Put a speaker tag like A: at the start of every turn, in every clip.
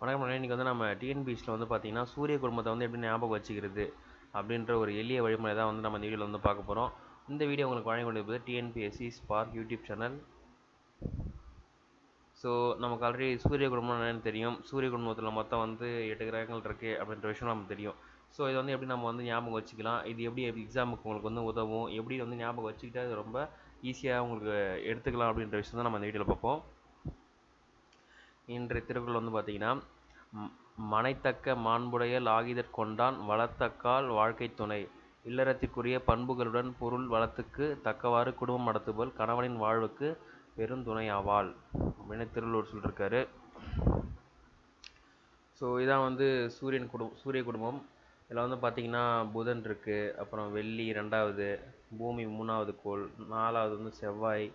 A: வணக்கம் இன்றைக்கி வந்து நம்ம டிஎன்பிஎஸ்சியில் வந்து பார்த்திங்கன்னா சூரிய குடும்பத்தை வந்து எப்படி ஞாபகம் வச்சுக்கிறது அப்படின்ற ஒரு எளிய வழிமுறை தான் வந்து நம்ம இந்த வீடியோவில் வந்து பார்க்க போகிறோம் இந்த வீடியோ உங்களுக்கு வழங்கி கொண்டிருப்பது TNPSC spark YouTube channel so நமக்கு ஆல்ரெடி சூரிய குடும்பம் என்னென்னு தெரியும். சூரிய குடும்பத்தில் மொத்தம் வந்து எட்டு கிரகங்கள் இருக்குது அப்படின்ற விஷயம் நமக்கு தெரியும். ஸோ இது வந்து எப்படி நம்ம வந்து ஞாபகம் வச்சுக்கலாம்? இது எப்படி எக்ஸாமுக்கு உங்களுக்கு வந்து உதவும்? எப்படி வந்து ஞாபகம் வச்சுக்கிட்டா அது ரொம்ப ஈஸியாக உங்களுக்கு எடுத்துக்கலாம் அப்படின்ற விஷயம் தான் நம்ம இந்த வீடியோவில் பார்ப்போம். இன்றைய திருக்குறள் வந்து பார்த்தீங்கன்னா மனைத்தக்க மாண்புடைய லாகிதற் கொண்டான் வளர்த்தக்கால் வாழ்க்கை துணை. இல்லறத்திற்குரிய பண்புகளுடன் பொருள் வளத்துக்கு தக்கவாறு குடும்பம் நடத்துபவள் கணவனின் வாழ்வுக்கு பெருந்துணை ஆவாள் அப்படின்னு திருவள்ளுவர் சொல்லியிருக்காரு ஸோ இதான் வந்து சூரியன் குடும்பம் சூரிய குடும்பம். இதில் வந்து பார்த்தீங்கன்னா புதன் இருக்குது அப்புறம் வெள்ளி ரெண்டாவது பூமி மூணாவது கோள் நாலாவது வந்து செவ்வாய்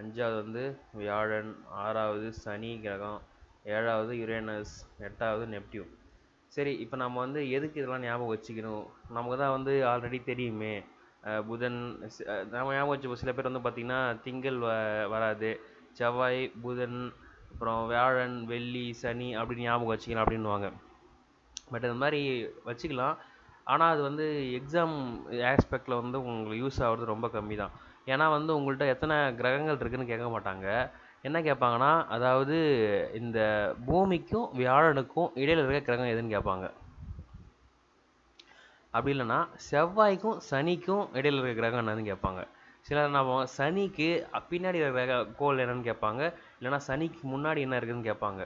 A: அஞ்சாவது வந்து வியாழன் ஆறாவது சனி கிரகம் ஏழாவது யுரேனஸ் எட்டாவது நெப்டியூன். சரி இப்போ நம்ம வந்து எதுக்கு இதெல்லாம் ஞாபகம் வச்சுக்கணும்? நமக்கு தான் வந்து ஆல்ரெடி தெரியுமே. புதன் நம்ம ஞாபகம் வச்சுப்போம். சில பேர் வந்து பார்த்திங்கன்னா திங்கள் வ வராது. செவ்வாய் புதன் அப்புறம் வியாழன் வெள்ளி சனி அப்படின்னு ஞாபகம் வச்சுக்கலாம் அப்படின்னுவாங்க. பட் இந்த மாதிரி வச்சுக்கலாம். ஆனால் அது வந்து எக்ஸாம் ஆஸ்பெக்டில் வந்து உங்களுக்கு யூஸ் ஆகிறது ரொம்ப கம்மி தான் ஏன்னா வந்து உங்கள்கிட்ட எத்தனை கிரகங்கள் இருக்குதுன்னு கேட்க மாட்டாங்க. என்ன கேட்பாங்கன்னா அதாவது இந்த பூமிக்கும் வியாழனுக்கும் இடையில இருக்க கிரகம் எதுன்னு கேட்பாங்க. அப்படி இல்லைன்னா செவ்வாய்க்கும் சனிக்கும் இடையில இருக்க கிரகம் என்னன்னு கேட்பாங்க. சிலர் என்ன சனிக்கு பின்னாடி இருக்கிற கிரக கோள் என்னன்னு கேட்பாங்க. இல்லைன்னா சனிக்கு முன்னாடி என்ன இருக்குதுன்னு கேட்பாங்க.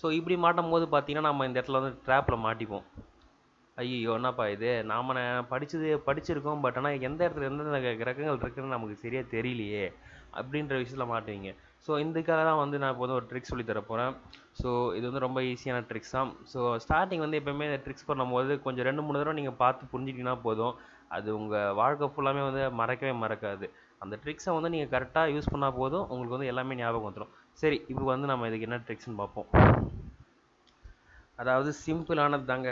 A: ஸோ இப்படி மாட்டும் போது பார்த்தீங்கன்னா நம்ம இந்த இடத்துல வந்து ட்ராப்பில் மாட்டிப்போம். ஐயோ என்னப்பா இது? நாம் படித்தது படிச்சிருக்கோம் பட் ஆனால் எந்த இடத்துல எந்தெந்த கிரகங்கள் இருக்குதுன்னு நமக்கு சரியாக தெரியலையே அப்படின்ற விஷயத்தில் மாட்டுவீங்க. ஸோ இதுக்காக தான் வந்து நான் இப்போ வந்து ஒரு ட்ரிக்ஸ் சொல்லி தர போகிறேன் ஸோ இது வந்து ரொம்ப ஈஸியான ட்ரிக்ஸ் தான். ஸோ ஸ்டார்டிங் வந்து எப்போயுமே இந்த ட்ரிக்ஸ் பண்ணும்போது கொஞ்சம் ரெண்டு மூணு தடவை நீங்கள் பார்த்து புரிஞ்சிட்டிங்கன்னா போதும். அது உங்கள் வாழ்க்கை ஃபுல்லாமே வந்து மறக்கவே மறக்காது. அந்த ட்ரிக்ஸை வந்து நீங்கள் கரெக்டாக யூஸ் பண்ணால் போதும். உங்களுக்கு வந்து எல்லாமே ஞாபகம் வந்துடும் சரி இப்போ வந்து நம்ம இதுக்கு என்ன ட்ரிக்ஸ்னு பார்ப்போம். அதாவது சிம்பிளானது தாங்க.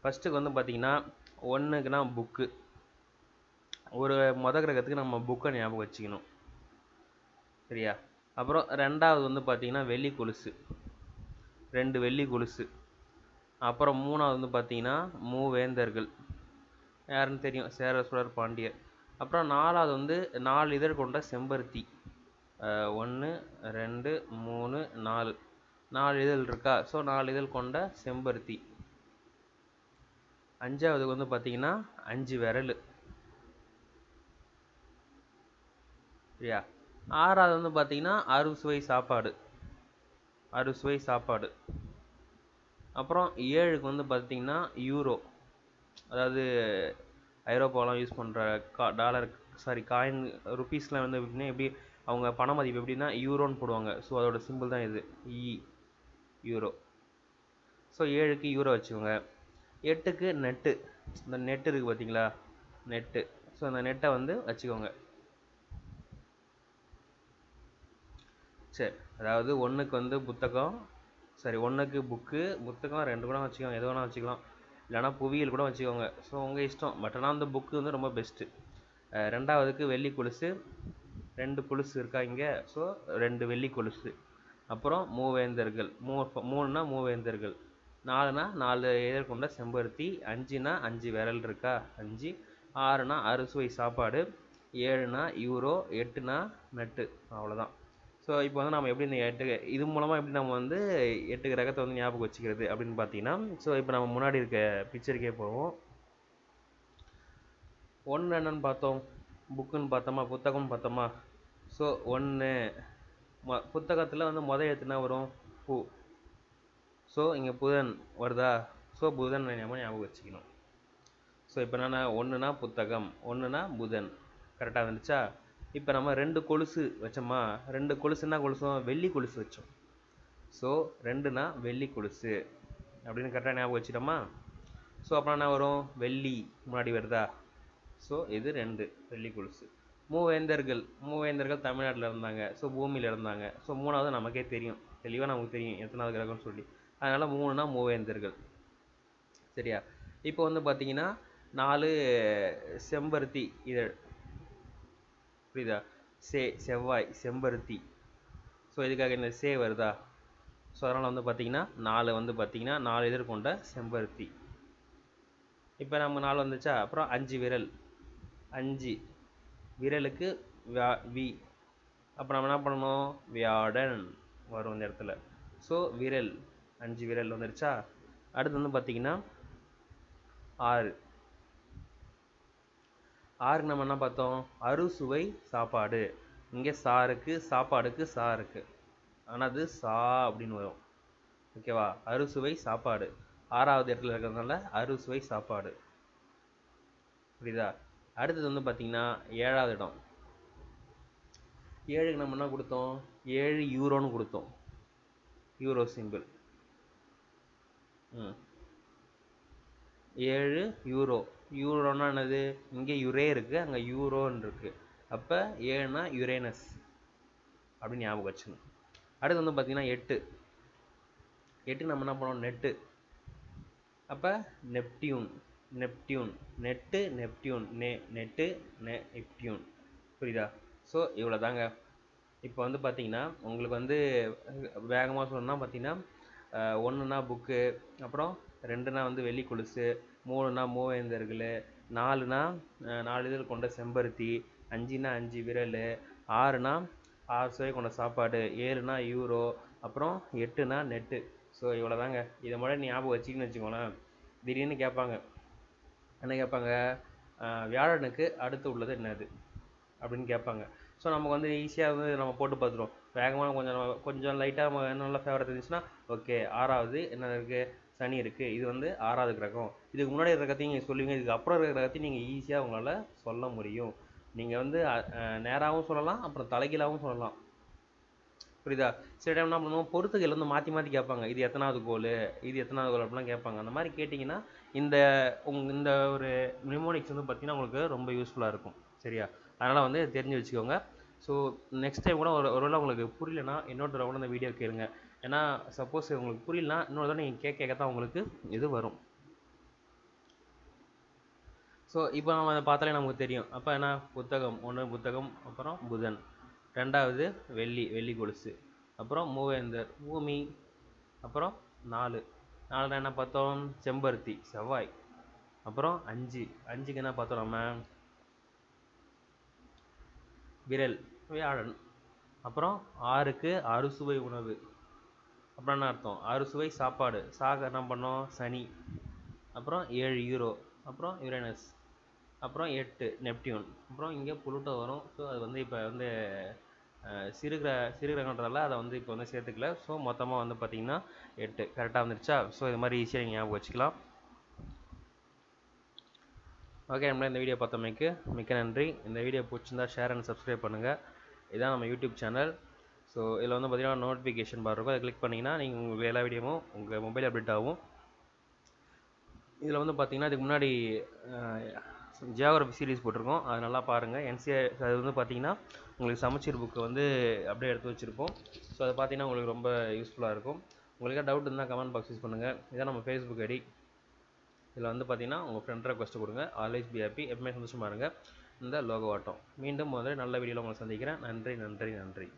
A: ஃபஸ்ட்டுக்கு வந்து பார்த்தீங்கன்னா ஒன்றுக்குன்னா புக்கு ஒரு மொத கிரகத்துக்கு நம்ம புக்கை ஞாபகம் வச்சுக்கணும். சரியா? அப்புறம் ரெண்டாவது வந்து பார்த்தீங்கன்னா வெள்ளி கொலுசு. ரெண்டு வெள்ளி கொலுசு. அப்புறம் மூணாவது வந்து பார்த்தீங்கன்னா மூவேந்தர்கள். யாருன்னு தெரியும்? சேர சோழர் பாண்டியர். அப்புறம் நாலாவது வந்து நாலு இதழ் கொண்ட செம்பருத்தி. ஒன்று ரெண்டு மூணு நாலு. நாலு இதழ் இருக்கா? ஸோ நாலு இதழ் கொண்ட செம்பருத்தி. அஞ்சாவதுக்கு வந்து பார்த்தீங்கன்னா அஞ்சு விரல். சரியா? ஆறாவது வந்து பார்த்தீங்கன்னா அறுசுவை சாப்பாடு. அறுசுவை சாப்பாடு. அப்புறம் ஏழுக்கு வந்து பார்த்தீங்கன்னா யூரோ. அதாவது ஐரோப்பாலாம் யூஸ் பண்ணுற கா டாலர் சாரி காயின் ருபீஸ்லாம் வந்து எப்படின்னா எப்படி அவங்க பண மதிப்பு எப்படின்னா யூரோன்னு போடுவாங்க. ஸோ அதோட சிம்பிள் தான் இது. இ யூரோ ஸோ ஏழுக்கு யூரோ வச்சுக்கோங்க. எட்டுக்கு நெட்டு இந்த நெட்டு இருக்குது பார்த்தீங்களா நெட்டு ஸோ அந்த நெட்டை வந்து வச்சுக்கோங்க. சரி. அதாவது ஒன்றுக்கு வந்து புத்தகம் சரி ஒன்றுக்கு புக்கு புத்தகம் ரெண்டு கூட வச்சுக்கோங்க. எது வேணால் வச்சுக்கலாம். இல்லைன்னா புவியியல் கூட வச்சுக்கோங்க. ஸோ உங்கள் இஷ்டம். பட் ஆனால் அந்த புக்கு வந்து ரொம்ப பெஸ்ட்டு ரெண்டாவதுக்கு வெள்ளி கொலுசு. ரெண்டு கொலுசு இருக்கா இங்கே? ஸோ ரெண்டு வெள்ளி கொலுசு. அப்புறம் மூவேந்தர்கள். மூ மூணுனா மூவேந்தர்கள். நாலுனா நாலு இதழ் கொண்ட செம்பருத்தி. அஞ்சுனா அஞ்சு விரல் இருக்கா? அஞ்சு. ஆறுனா அறுசுவை சாப்பாடு. ஏழுனா யூரோ. எட்டுனா நட்டு. அவ்வளோதான் ஸோ இப்போ வந்து நம்ம எப்படி இந்த எட்டு இது மூலமாக எப்படி நம்ம வந்து எட்டு கிரகத்தை வந்து ஞாபகம் வச்சுக்கிறது அப்படின்னு பார்த்தீங்கன்னா ஸோ இப்போ நம்ம முன்னாடி இருக்க பிக்சருக்கே போவோம். ஒன்று என்னன்னு பார்த்தோம். புக்குன்னு பார்த்தோமா? புத்தகம்னு பார்த்தோமா? ஸோ ஒன்று ம புத்தகத்தில் வந்து முத எழுத்துனா வரும்? பூ. ஸோ இங்கே புதன் வருதா? ஸோ புதன் நம்ம ஞாபகம் வச்சுக்கணும். ஸோ இப்போ என்னென்னா ஒன்றுனா புத்தகம் ஒன்றுனா புதன். கரெக்டாக வந்துச்சா இப்போ நம்ம ரெண்டு கொலுசு வச்சோமா ரெண்டு கொலுசுன்னா கொலுசும் வெள்ளி கொலுசு வச்சோம். ஸோ ரெண்டுனா வெள்ளி கொலுசு. அப்படின்னு கரெக்டாக ஞாபகம் வச்சிட்டோமா? ஸோ அப்புறம் என்ன வரும்? வெள்ளி. முன்னாடி வருதா? ஸோ இது ரெண்டு. வெள்ளி கொலுசு. மூவேந்தர்கள். மூவேந்தர்கள் தமிழ்நாட்டில் இருந்தாங்க. ஸோ பூமியில் இருந்தாங்க. ஸோ மூணாவது நமக்கே தெரியும். தெளிவாக நமக்கு தெரியும். எத்தனாவது கிரகம்னு சொல்லி. அதனால் மூணுனா மூவேந்தர்கள். சரியா? இப்போ வந்து பார்த்தீங்கன்னா நாலு செம்பருத்தி இதழ். புரியுதா? சே செவ்வாய் செம்பருத்தி. ஸோ இதுக்காக இந்த சே வருதா? ஸோ அதனால் வந்து பார்த்தீங்கன்னா நாலு வந்து பார்த்தீங்கன்னா நாலு எதிர் கொண்ட செம்பருத்தி. இப்போ நம்ம நாலு வந்துச்சா? அப்புறம் அஞ்சு விரல். அஞ்சு விரலுக்கு வியா வி. அப்போ நம்ம என்ன பண்ணணும்? வியாடன் வரும் இந்த இடத்துல. ஸோ விரல். அஞ்சு விரல் வந்துருச்சா? அடுத்து வந்து பார்த்தீங்கன்னா ஆறு. ஆறுக்கு நம்ம என்ன பார்த்தோம்? அறுசுவை சாப்பாடு. இங்கே சாருக்கு சாப்பாடுக்கு சா இருக்குது ஆனால் அது சா அப்படின்னு வரும். ஓகேவா அறுசுவை சாப்பாடு. ஆறாவது இடத்துல இருக்கிறதுனால அறுசுவை சாப்பாடு. புரியுதா? அடுத்தது வந்து பார்த்தீங்கன்னா ஏழாவது இடம். ஏழுக்கு நம்ம என்ன கொடுத்தோம்? ஏழு யூரோன்னு கொடுத்தோம். Euro simple. ம். ஏழு யூரோ. யூரோன்னா என்னது இங்கே யுரே இருக்குது அங்கே யூரோன்னு இருக்குது அப்போ ஏன்னா யுரேனஸ் அப்படின்னு ஞாபகம் வச்சுக்கணும். அடுத்து வந்து பார்த்தீங்கன்னா எட்டு. எட்டு நம்ம என்ன பண்ணோம் நெட்டு. அப்போ நெப்டியூன். நெப்டியூன். Net Neptune. நெ நெட்டு நெ நெப்டியூன். புரியுதா? ஸோ இவ்வளோ தாங்க இப்போ வந்து பார்த்தீங்கன்னா உங்களுக்கு வந்து வேகமாக சொல்லணும்னா பார்த்தீங்கன்னா ஒன்றுனா புக்கு அப்புறம் ரெண்டுனா வந்து வெள்ளி கொலுசு மூணுனா மூவேந்தர்கள் நாலுனா நாலு இதழ் கொண்ட செம்பருத்தி அஞ்சுனா அஞ்சு விரல் ஆறுனா ஆறு சுவை கொண்ட சாப்பாடு ஏழுனா யூரோ அப்புறம் எட்டுனா நெட்டு. ஸோ இவ்வளோ தாங்க இதை மட்டும் ஞாபகம் வச்சிக்கின்னு வச்சுக்கோங்களேன். திடீர்னு கேட்பாங்க. என்ன கேட்பாங்க? வியாழனுக்கு அடுத்து உள்ளது என்னது? அப்படின்னு கேட்பாங்க. ஸோ நமக்கு வந்து ஈஸியாக வந்து நம்ம போட்டு பார்த்துருவோம். வேகமாக கொஞ்சம் கொஞ்சம் லைட்டாக நல்லா ஃபேவரட் இருந்துச்சுன்னா ஓகே ஆறாவது என்ன இருக்குது சனி இருக்குது இது வந்து ஆறாவது கிரகம். இதுக்கு முன்னாடி இருக்கிற கிரகத்தையும் நீங்கள் சொல்லுவீங்க இதுக்கு அப்புறம் இருக்கிற கிரகத்தையும் நீங்கள் ஈஸியாக உங்களால் சொல்ல முடியும். நீங்கள் வந்து நேராகவும் சொல்லலாம் அப்புறம் தலைகீழாகவும் சொல்லலாம். புரியுதா? சில டைம் என்ன பண்ணுவோம் பொறுத்துகள் வந்து மாற்றி மாற்றி கேட்பாங்க. இது எத்தனாவது கோல் இது எத்தனாவது கோல் அப்படிலாம் கேட்பாங்க. அந்த மாதிரி கேட்டிங்கன்னா இந்த உங் இந்த ஒரு நிமோனிக்ஸ் வந்து பார்த்தீங்கன்னா உங்களுக்கு ரொம்ப யூஸ்ஃபுல்லாக இருக்கும். சரியா? அதனால் வந்து தெரிஞ்சு வச்சுக்கோங்க. ஸோ நெக்ஸ்ட் டைம் கூட ஒரு ஒருவேளை உங்களுக்கு புரியலன்னா இன்னொரு தடவை கூட அந்த வீடியோ கேளுங்க. ஏன்னா சப்போஸ் உங்களுக்கு புரியலனா இன்னொரு தடவை நீங்கள் கேட்க கேட்க தான் உங்களுக்கு இது வரும். ஸோ இப்போ நம்ம அதை பார்த்தாலே நமக்கு தெரியும். அப்போ என்ன? புத்தகம். ஒன்று புத்தகம் அப்புறம் புதன். ரெண்டாவது வெள்ளி வெள்ளி கொலுசு. அப்புறம் மூவேந்தர் பூமி அப்புறம் நாலு. நாலுனா என்ன பார்த்தோம்? செம்பருத்தி செவ்வாய். அப்புறம் அஞ்சு. அஞ்சுக்கு என்ன பார்த்தோம் நம்ம? விரல் வியாழன். அப்புறம் ஆறுக்கு அறுசுவை உணவு. அப்புறம் என்ன அர்த்தம் அறுசுவை சாப்பாடு. சாக என்ன பண்ணோம்? சனி. அப்புறம் ஏழு யூரோ. அப்புறம் யுரேனஸ். அப்புறம் எட்டு நெப்டியூன். அப்புறம் இங்கே புளுட்டோ வரும். ஸோ அது வந்து இப்போ வந்து சிறு கிர சிறு கிரகன்றதால அதை வந்து இப்போ வந்து சேர்த்துக்கல. ஸோ மொத்தமாக வந்து பார்த்தீங்கன்னா எட்டு. கரெக்டாக வந்துருச்சா? ஸோ இது மாதிரி ஈஸியாக நீங்கள் ஞாபகம் வச்சுக்கலாம். ஓகே நம்மளே இந்த வீடியோ பார்த்தமைக்கு மிக்க நன்றி. இந்த வீடியோ பிடிச்சிருந்தா ஷேர் அண்ட் சப்ஸ்கிரைப் பண்ணுங்கள் இதான் நம்ம யூடியூப் சேனல் ஸோ இதில் வந்து பார்த்தீங்கன்னா நோட்டிஃபிகேஷன் பார் இருக்கும். அதை கிளிக் பண்ணிங்கன்னா நீங்கள் உங்கள் எல்லா வீடியோவும் உங்கள் மொபைல் அப்டேட் ஆகும். இதில் வந்து பார்த்தீங்கன்னா இதுக்கு முன்னாடி ஜியாகிரபி சீரீஸ் போட்டிருக்கோம். அது நல்லா பாருங்கள் என்சிஏ அது வந்து பார்த்தீங்கன்னா உங்களுக்கு சமச்சீர் புக்கு வந்து அப்படியே எடுத்து வச்சுருப்போம். ஸோ அதை பார்த்தீங்கன்னா உங்களுக்கு ரொம்ப யூஸ்ஃபுல்லாக இருக்கும். உங்களுக்கு டவுட் இருந்தால் கமெண்ட் பாக்ஸ் யூஸ் பண்ணுங்கள் இதான் நம்ம ஃபேஸ்புக் ஐடி இதில் வந்து பார்த்தீங்கன்னா உங்கள் ஃப்ரெண்ட் ரெக்வஸ்ட்டு கொடுங்க. ஆல்வேஸ் பி ஹாப்பி எப்பவுமே சந்தோஷமாக இருங்க. இந்த லோகோ ஆட்டம் மீண்டும் முதல்ல நல்ல வீடியோவில் உங்களை சந்திக்கிறேன். நன்றி நன்றி நன்றி.